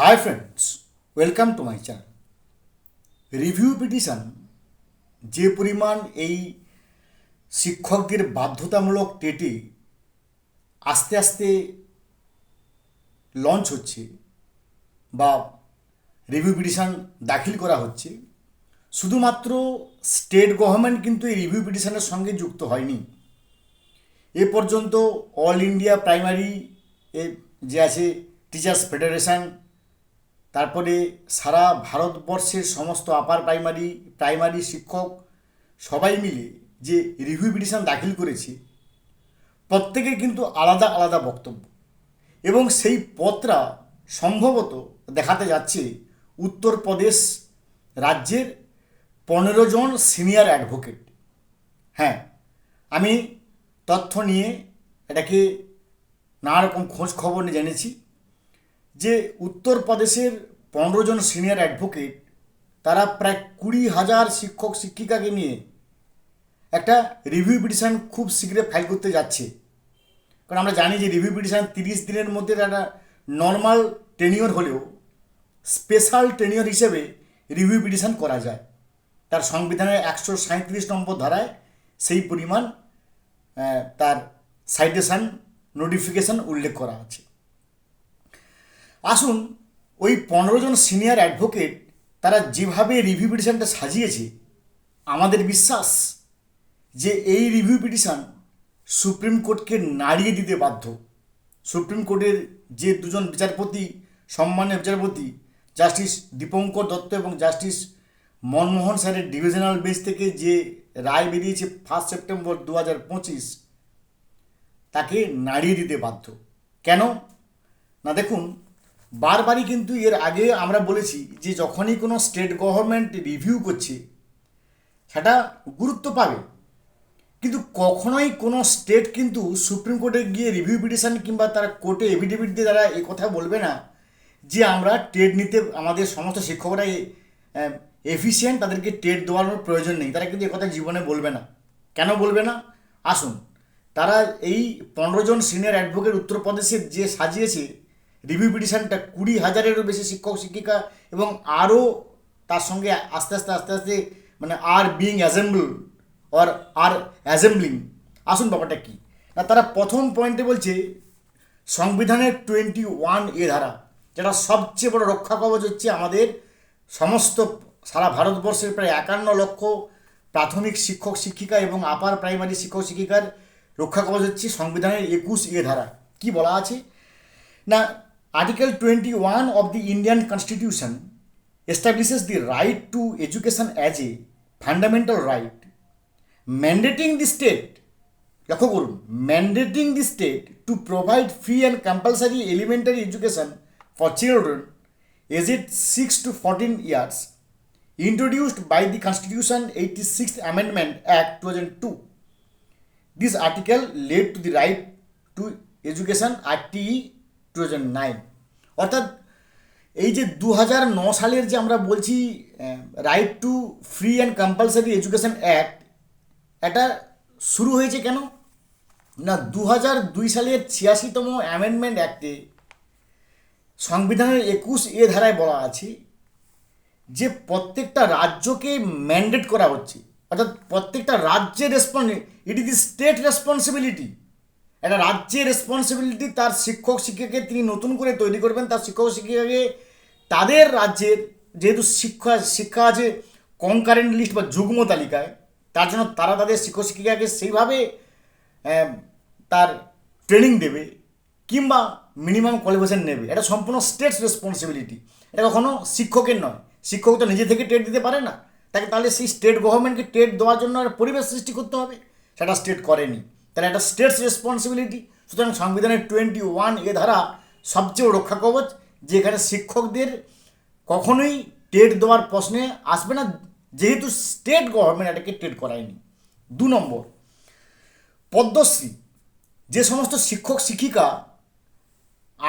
Hi friends, welcome to my channel. Review petition যে পরিমাণ এই শিক্ষকদের বাধ্যতামূলক টেটে আস্তে আস্তে লঞ্চ হচ্ছে বা রিভিউ পিটিশন দাখিল করা হচ্ছে শুধুমাত্র স্টেট গভর্নমেন্ট কিন্তু এই রিভিউ পিটিশনের সঙ্গে যুক্ত হয়নি এ পর্যন্ত অল ইন্ডিয়া প্রাইমারি এ যে আছে টিচার্স ফেডারেশন তারপরে সারা ভারতবর্ষের সমস্ত আপার প্রাইমারি প্রাইমারি শিক্ষক সবাই মিলে যে রিভিউ পিটিশন দাখিল করেছে প্রত্যেকের কিন্তু আলাদা আলাদা বক্তব্য এবং সেই পত্রা সম্ভবত দেখাতে যাচ্ছে উত্তরপ্রদেশ রাজ্যের পনেরো জন সিনিয়র অ্যাডভোকেট হ্যাঁ আমি তথ্য নিয়ে এটাকে নানা রকম খোঁজ খবর জেনেছি যে উত্তরপ্রদেশের পনেরো জন সিনিয়র অ্যাডভোকেট তারা প্রায় কুড়ি হাজার শিক্ষক শিক্ষিকাকে নিয়ে একটা রিভিউ পিটিশান খুব শীঘ্রে ফাইল করতে যাচ্ছে কারণ আমরা জানি যে রিভিউ পিটিশান তিরিশ দিনের মধ্যে একটা নর্মাল টেনিওর হলেও স্পেশাল টেনিওর হিসেবে রিভিউ পিটিশান করা যায় তার সংবিধানের একশো সাঁত্রিশ নম্বর ধারায় সেই পরিমাণ তার সাইটেশান নোটিফিকেশান উল্লেখ করা আছে আসুন ওই পনেরো জন সিনিয়র অ্যাডভোকেট তারা যেভাবে রিভিউ পিটিশনটা সাজিয়েছে আমাদের বিশ্বাস যে এই রিভিউ পিটিশন সুপ্রিম কোর্টকে নাড়িয়ে দিতে বাধ্য সুপ্রিম কোর্টের যে দুজন বিচারপতি সম্মানের বিচারপতি জাস্টিস দীপঙ্কর দত্ত এবং জাস্টিস মনমোহন স্যারের ডিভিশনাল বেঞ্চ থেকে যে রায় বেরিয়েছে ফার্স্ট সেপ্টেম্বর দু হাজার পঁচিশ তাকে নাড়িয়ে দিতে বাধ্য কেন না দেখুন বারবারই কিন্তু এর আগে আমরা বলেছি যে যখনই কোনো স্টেট গভর্নমেন্ট রিভিউ করছে সেটা গুরুত্ব পাবে কিন্তু কখনোই কোনো স্টেট কিন্তু সুপ্রিম কোর্টে গিয়ে রিভিউ পিটিশন কিংবা তারা কোর্টে এভিডেভিট দিয়ে তারা এ কথা বলবে না যে আমরা টেট নিতে আমাদের সমস্ত শিক্ষকরা এফিসিয়েন্ট তাদেরকে টেট দেওয়ানোর প্রয়োজন নেই তারা কিন্তু একথা জীবনে বলবে না কেন বলবে না আসুন তারা এই পনেরো জন সিনিয়র অ্যাডভোকেট উত্তরপ্রদেশের যে সাজিয়েছে রিভিউ পিটিশনটা কুড়ি হাজারেরও বেশি শিক্ষক শিক্ষিকা এবং আরও তার সঙ্গে আস্তে আস্তে আস্তে আস্তে মানে are being assemble or are assembling আসুন ব্যাপারটা কী না তারা প্রথম পয়েন্টে বলছে সংবিধানের টোয়েন্টি ওয়ান এ ধারা যেটা সবচেয়ে বড় রক্ষা কবচ হচ্ছে আমাদের সমস্ত সারা ভারতবর্ষের প্রায় একান্ন লক্ষ প্রাথমিক শিক্ষক শিক্ষিকা এবং আপার প্রাইমারি শিক্ষক শিক্ষিকার রক্ষা কবচ হচ্ছে সংবিধানের একুশ এ ধারা কি বলা আছে না Article 21 of the Indian Constitution establishes the right to education as a fundamental right, mandating the state, mandating the state to provide free and compulsory elementary education for children aged 6 to 14 years, introduced by the Constitution 86th Amendment Act 2002. This article led to the right to education, RTE, two nine অর্থাৎ এই যে দু সালের যে আমরা বলছি right to free and compulsory education act এটা শুরু হয়েছে কেন না দু দুই সালের ছিয়াশিতম অ্যামেন্ডমেন্ট অ্যাক্টে সংবিধানের একুশ এ ধারায় বলা আছে যে প্রত্যেকটা রাজ্যকে ম্যান্ডেট করা হচ্ছে অর্থাৎ প্রত্যেকটা রাজ্যের response it is the state responsibility একটা রাজ্যের রেসপন্সিবিলিটি তার শিক্ষক শিক্ষিকাকে তিনি নতুন করে তৈরি করবেন তার শিক্ষক শিক্ষিকাকে তাদের রাজ্যের যেহেতু শিক্ষা শিক্ষা আছে কনকারেন্ট লিস্ট বা যুগ্ম তালিকায় তার জন্য তারা তাদের শিক্ষক শিক্ষিকাকে সেইভাবে তার ট্রেনিং দেবে কিংবা মিনিমাম কোয়ালিফিকেশান নেবে এটা সম্পূর্ণ স্টেট রেসপন্সিবিলিটি এটা কখনো শিক্ষকের নয় শিক্ষক তো নিজে থেকে টেট দিতে পারে না তাকে তাহলে সেই স্টেট গভর্নমেন্টকে টেট দেওয়ার জন্য একটা পরিবেশ সৃষ্টি করতে হবে সেটা স্টেট করেনি তাহলে একটা স্টেটস রেসপন্সিবিলিটি সুতরাং সংবিধানের টোয়েন্টি ওয়ান এ ধারা সবচেয়ে রক্ষা কবচ যেখানে শিক্ষকদের কখনোই টেট দেওয়ার প্রশ্নে আসবে না যেহেতু স্টেট গভর্নমেন্ট এটাকে টেট করায়নি দু নম্বর পদ্মশ্রী যে সমস্ত শিক্ষক শিক্ষিকা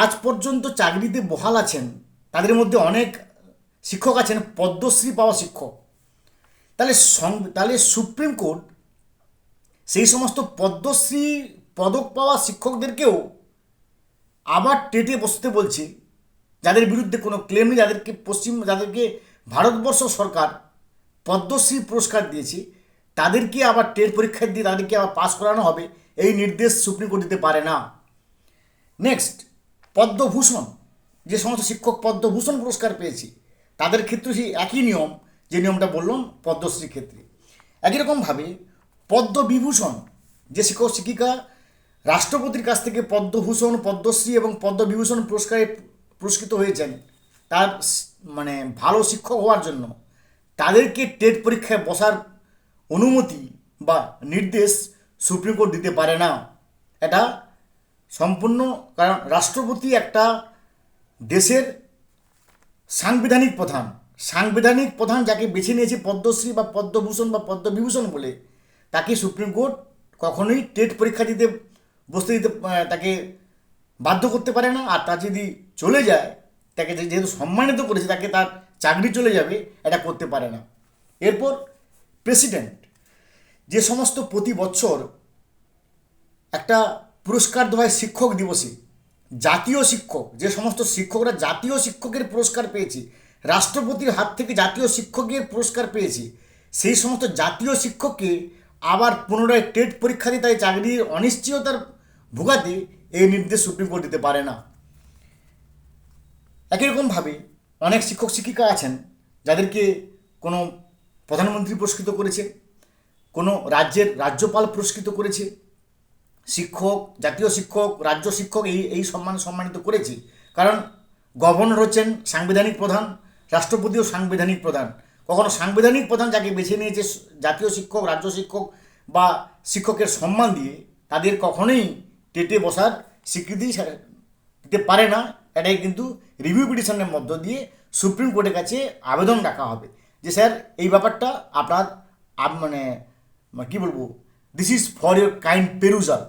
আজ পর্যন্ত চাকরিতে বহাল আছেন তাদের মধ্যে অনেক শিক্ষক আছেন পদ্মশ্রী পাওয়া শিক্ষক তাহলে সং তাহলে সুপ্রিম কোর্ট সেই সমস্ত পদ্মশ্রী পদক পাওয়া শিক্ষকদেরকেও আবার টেটে বসতে বলছে যাদের বিরুদ্ধে কোনো ক্লেম নেই যাদেরকে পশ্চিম যাদেরকে ভারতবর্ষ সরকার পদ্মশ্রী পুরস্কার দিয়েছে তাদেরকে আবার টেট পরীক্ষায় দিয়ে তাদেরকে আবার পাস করানো হবে এই নির্দেশ সুপ্রিম কোর্ট দিতে পারে না নেক্সট পদ্মভূষণ যে সমস্ত শিক্ষক পদ্মভূষণ পুরস্কার পেয়েছি তাদের ক্ষেত্রে সেই একই নিয়ম যে নিয়মটা বললাম পদ্মশ্রীর ক্ষেত্রে একই রকমভাবে পদ্মবিভূষণ যে শিক্ষক শিক্ষিকা রাষ্ট্রপতির কাছ থেকে পদ্মভূষণ পদ্মশ্রী এবং পদ্মবিভূষণ পুরস্কারে পুরস্কৃত হয়েছেন তার মানে ভালো শিক্ষক হওয়ার জন্য তাদেরকে টেট পরীক্ষায় বসার অনুমতি বা নির্দেশ সুপ্রিম কোর্ট দিতে পারে না এটা সম্পূর্ণ কারণ রাষ্ট্রপতি একটা দেশের সাংবিধানিক প্রধান সাংবিধানিক প্রধান যাকে বেছে নিয়েছে পদ্মশ্রী বা পদ্মভূষণ বা পদ্মবিভূষণ বলে তাকে সুপ্রিম কোর্ট কখনোই টেট পরীক্ষা দিতে বসতে দিতে তাকে বাধ্য করতে পারে না আর তা যদি চলে যায় তাকে যেহেতু সম্মানিত করেছে তাকে তার চাকরি চলে যাবে এটা করতে পারে না এরপর প্রেসিডেন্ট যে সমস্ত প্রতি বছর একটা পুরস্কার দেওয়া হয় শিক্ষক দিবসে জাতীয় শিক্ষক যে সমস্ত শিক্ষকরা জাতীয় শিক্ষকের পুরস্কার পেয়েছে রাষ্ট্রপতির হাত থেকে জাতীয় শিক্ষকের পুরস্কার পেয়েছে সেই সমস্ত জাতীয় শিক্ষককে আবার পুনরায় টেট পরীক্ষা দিয়ে তাই চাকরির অনিশ্চয়তার ভোগাতে এই নির্দেশ সুপ্রিম কোর্ট দিতে পারে না একই রকমভাবে অনেক শিক্ষক শিক্ষিকা আছেন যাদেরকে কোনো প্রধানমন্ত্রী পুরস্কৃত করেছে কোনো রাজ্যের রাজ্যপাল পুরস্কৃত করেছে শিক্ষক জাতীয় শিক্ষক রাজ্য শিক্ষক এই এই সম্মান সম্মানিত করেছে কারণ গভর্নর হচ্ছেন সাংবিধানিক প্রধান রাষ্ট্রপতিও সাংবিধানিক প্রধান কখনো সাংবিধানিক প্রধান যাকে বেছে নিয়েছে জাতীয় শিক্ষক রাজ্য শিক্ষক বা শিক্ষকের সম্মান দিয়ে তাদের কখনোই টেটে বসার স্বীকৃতি দিতে পারে না এটাই কিন্তু রিভিউ পিটিশনের মধ্য দিয়ে সুপ্রিম কোর্টের কাছে আবেদন রাখা হবে যে স্যার এই ব্যাপারটা আপনার মানে কী বলবো this is for your kind perusal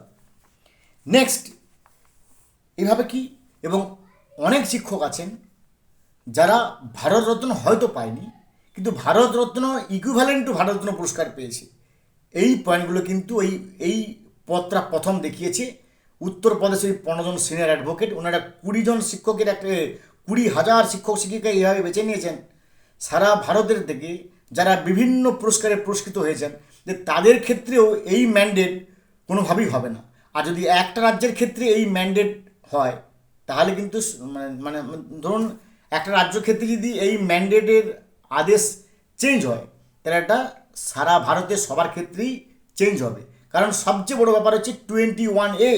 next এভাবে কি এবং অনেক শিক্ষক আছেন যারা ভারতরত্ন হয়তো পায়নি কিন্তু ভারতরত্ন ইকুভ্যালেন্ট টু ভারতরত্ন পুরস্কার পেয়েছে এই পয়েন্টগুলো কিন্তু এই এই পথটা প্রথম দেখিয়েছে উত্তরপ্রদেশের পনেরো জন সিনিয়র অ্যাডভোকেট ওনারা কুড়ি জন শিক্ষকের একটা কুড়ি হাজার শিক্ষক শিক্ষিকা এইভাবে বেছে নিয়েছেন সারা ভারতের থেকে যারা বিভিন্ন পুরস্কারে পুরস্কৃত হয়েছেন যে তাদের ক্ষেত্রেও এই ম্যান্ডেট কোনোভাবেই হবে না আর যদি একটা রাজ্যের ক্ষেত্রে এই ম্যান্ডেট হয় তাহলে কিন্তু মানে মানে ধরুন একটা রাজ্য ক্ষেত্রে যদি এই ম্যান্ডেটের আদেশ চেঞ্জ হয় তাহলে এটা সারা ভারতে সবার ক্ষেত্রেই চেঞ্জ হবে কারণ সবচেয়ে বড় ব্যাপার হচ্ছে টোয়েন্টি ওয়ান এ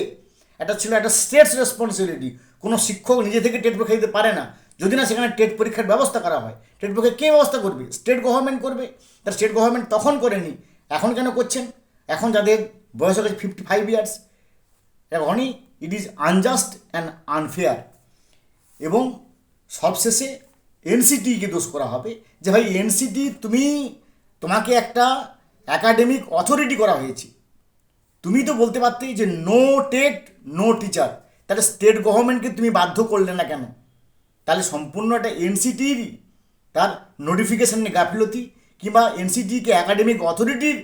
এটা ছিল একটা স্টেটস রেসপন্সিবিলিটি কোনো শিক্ষক নিজে থেকে টেট পরীক্ষা দিতে পারে না যদি না সেখানে টেট পরীক্ষার ব্যবস্থা করা হয় টেট পরীক্ষা কে ব্যবস্থা করবে স্টেট গভর্নমেন্ট করবে তার স্টেট গভর্নমেন্ট তখন করেনি এখন কেন করছেন এখন যাদের বয়স হয়ে গেছে ফিফটি ফাইভ ইয়ার্স এখনই it is unjust and unfair এবং সবশেষে কে দোষ করা হবে যে ভাই এনসিটি তুমি তোমাকে একটা অ্যাকাডেমিক অথরিটি করা হয়েছে তুমি তো বলতে পারতে যে নো টেট নো টিচার তাহলে স্টেট গভর্নমেন্টকে তুমি বাধ্য করলে না কেন তাহলে সম্পূর্ণ একটা এনসিটির তার নিয়ে গাফিলতি কিংবা এনসিটিকে অ্যাকাডেমিক অথরিটির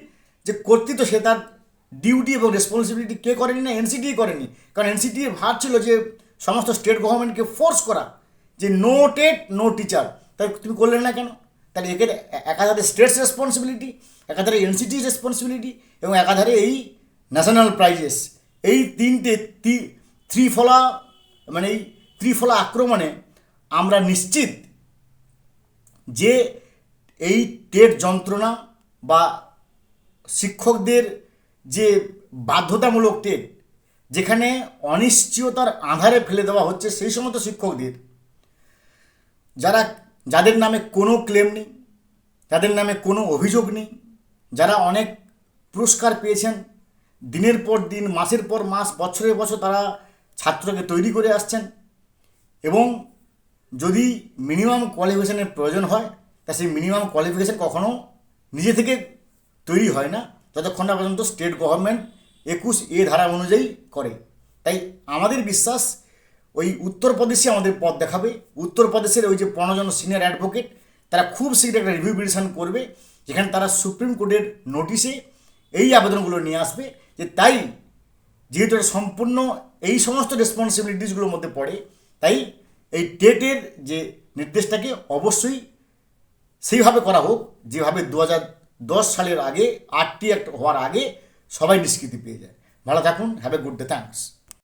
যে কর্তৃত্ব সে তার ডিউটি এবং রেসপন্সিবিলিটি কে করেনি না এনসিটি করেনি কারণ এনসিটির ভার ছিল যে সমস্ত স্টেট গভর্নমেন্টকে ফোর্স করা যে নো টেট নো টিচার তাই তুমি করলেন না কেন তাহলে একে একাধারে স্টেটস রেসপন্সিবিলিটি একাধারে এনসিটি রেসপন্সিবিলিটি এবং একাধারে এই ন্যাশনাল প্রাইজেস এই তিনটে ত্রিফলা মানে এই ত্রিফলা আক্রমণে আমরা নিশ্চিত যে এই টেট যন্ত্রণা বা শিক্ষকদের যে বাধ্যতামূলক টেট যেখানে অনিশ্চয়তার আধারে ফেলে দেওয়া হচ্ছে সেই সমস্ত শিক্ষকদের যারা যাদের নামে কোনো ক্লেম নেই যাদের নামে কোনো অভিযোগ নেই যারা অনেক পুরস্কার পেয়েছেন দিনের পর দিন মাসের পর মাস বছরের বছর তারা ছাত্রকে তৈরি করে আসছেন এবং যদি মিনিমাম কোয়ালিফিকেশানের প্রয়োজন হয় তা সেই মিনিমাম কোয়ালিফিকেশান কখনও নিজে থেকে তৈরি হয় না যতক্ষণ না পর্যন্ত স্টেট গভর্নমেন্ট একুশ এ ধারা অনুযায়ী করে তাই আমাদের বিশ্বাস ওই উত্তরপ্রদেশে আমাদের পথ দেখাবে উত্তরপ্রদেশের ওই যে পনেরোজন সিনিয়র অ্যাডভোকেট তারা খুব শীঘ্র একটা রিভিউ পিটিশন করবে যেখানে তারা সুপ্রিম কোর্টের নোটিশে এই আবেদনগুলো নিয়ে আসবে যে তাই যেহেতু এটা সম্পূর্ণ এই সমস্ত রেসপন্সিবিলিটিসগুলোর মধ্যে পড়ে তাই এই টেটের যে নির্দেশটাকে অবশ্যই সেইভাবে করা হোক যেভাবে দু দশ সালের আগে আটটি অ্যাক্ট হওয়ার আগে সবাই নিষ্কৃতি পেয়ে যায় ভালো থাকুন have a good day thanks